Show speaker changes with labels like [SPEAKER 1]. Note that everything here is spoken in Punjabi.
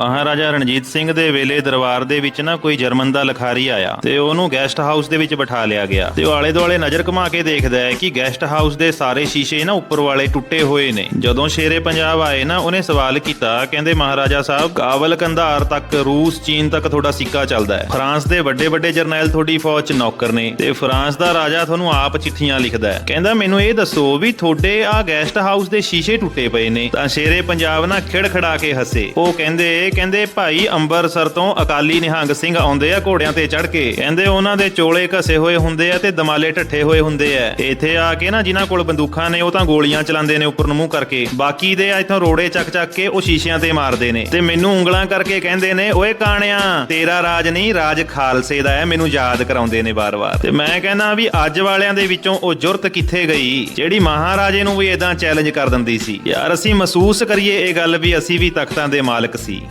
[SPEAKER 1] ਮਹਾਰਾਜਾ ਰਣਜੀਤ ਸਿੰਘ ਦੇ ਵੇਲੇ ਦਰਬਾਰ ਦੇ ਵਿੱਚ ਨਾ ਕੋਈ ਜਰਮਨ ਦਾ ਲਖਾਰੀ ਆਇਆ ਤੇ ਉਹਨੂੰ ਗੈਸਟ ਹਾਊਸ ਦੇ ਵਿੱਚ ਬਿਠਾ ਲਿਆ ਗਿਆ। ਤੇ ਉਹ ਆਲੇ ਦੁਆਲੇ ਨਜ਼ਰ ਘੁਮਾ ਕੇ ਦੇਖਦਾ ਹੈ ਕਿ ਗੈਸਟ ਹਾਊਸ ਦੇ ਸਾਰੇ ਸ਼ੀਸ਼ੇ ਨਾ ਉੱਪਰ ਵਾਲੇ ਟੁੱਟੇ ਹੋਏ ਨੇ। ਜਦੋਂ ਸ਼ੇਰੇ ਪੰਜਾਬ ਆਏ ਨਾ, ਉਹਨੇ ਸਵਾਲ ਕੀਤਾ, ਕਹਿੰਦੇ, ਮਹਾਰਾਜਾ ਸਾਹਿਬ ਕਾਬਲ ਕੰਧਾਰ ਤੱਕ ਰੂਸ, ਚੀਨ ਤੱਕ ਤੁਹਾਡਾ ਸਿੱਕਾ ਚੱਲਦਾ ਹੈ। ਫਰਾਂਸ ਦੇ ਵੱਡੇ ਵੱਡੇ ਜਰਨੈਲ ਤੁਹਾਡੀ ਫੌਜ 'ਚ ਨੌਕਰ ਨੇ ਤੇ ਫਰਾਂਸ ਦਾ ਰਾਜਾ ਤੁਹਾਨੂੰ ਆਪ ਚਿੱਠੀਆਂ ਲਿਖਦਾ ਹੈ। ਕਹਿੰਦਾ, ਮੈਨੂੰ ਇਹ ਦੱਸੋ ਵੀ ਤੁਹਾਡੇ ਆ ਗੈਸਟ ਹਾਊਸ ਦੇ ਸ਼ੀਸ਼ੇ ਟੁੱਟੇ ਪਏ ਨੇ, ਤਾਂ ਸ਼ੇਰੇ ਪੰਜਾਬ ਨਾ ਖਿੜਖੜਾ ਕੇ ਹੱਸੇ। ਉਹ ਕਹਿੰਦੇ ਕਹਿੰਦੇ, ਭਾਈ ਅੰਬਰਸਰ ਤੋਂ ਅਕਾਲੀ ਨਿਹੰਗ ਸਿੰਘ ਆਉਂਦੇ ਆ ਘੋੜਿਆਂ ਤੇ ਚੜ ਕੇ। ਕਹਿੰਦੇ, ਉਹਨਾਂ ਦੇ ਚੋਲੇ ਘਸੇ ਹੋਏ ਹੁੰਦੇ ਆ ਤੇ ਦਮਾਲੇ ਢੱਠੇ ਹੋਏ ਹੁੰਦੇ ਆ। ਇੱਥੇ ਆ ਕੇ ਨਾ ਜਿਨ੍ਹਾਂ ਕੋਲ ਬੰਦੂਕਾਂ ਨੇ, ਉਹ ਤਾਂ ਗੋਲੀਆਂ ਚਲਾਉਂਦੇ ਨੇ ਉੱਪਰ ਨੂੰ ਮੂੰਹ ਕਰਕੇ। ਬਾਕੀ ਦੇ ਇੱਥੋਂ ਰੋੜੇ ਚੱਕ ਚੱਕ ਕੇ ਉਹ ਸ਼ੀਸ਼ਿਆਂ ਤੇ ਮਾਰਦੇ ਨੇ। ਤੇ ਮੈਨੂੰ ਉਂਗਲਾਂ ਕਰਕੇ ਕਹਿੰਦੇ ਨੇ, ਓਏ ਕਾਣਿਆ, ਤੇਰਾ ਰਾਜ ਨਹੀਂ, ਰਾਜ ਖਾਲਸੇ ਦਾ ਹੈ, ਮੈਨੂੰ ਯਾਦ ਕਰਾਉਂਦੇ ਨੇ ਵਾਰ-ਵਾਰ। ਤੇ ਮੈਂ ਕਹਿੰਦਾ ਵੀ ਅੱਜ ਵਾਲਿਆਂ ਦੇ ਵਿੱਚੋਂ ਉਹ ਜੁਰਤ ਕਿੱਥੇ ਗਈ? ਜਿਹੜੀ ਮਹਾਰਾਜੇ ਨੂੰ ਵੀ ਇਦਾਂ ਚੈਲੰਜ ਕਰ ਦਿੰਦੀ ਸੀ। ਯਾਰ, ਅਸੀਂ ਮਹਿਸੂਸ ਕਰੀਏ ਇਹ ਗੱਲ ਵੀ ਅਸੀਂ ਵੀ ਤਖਤਾਂ ਦੇ ਮਾਲਕ ਸੀ।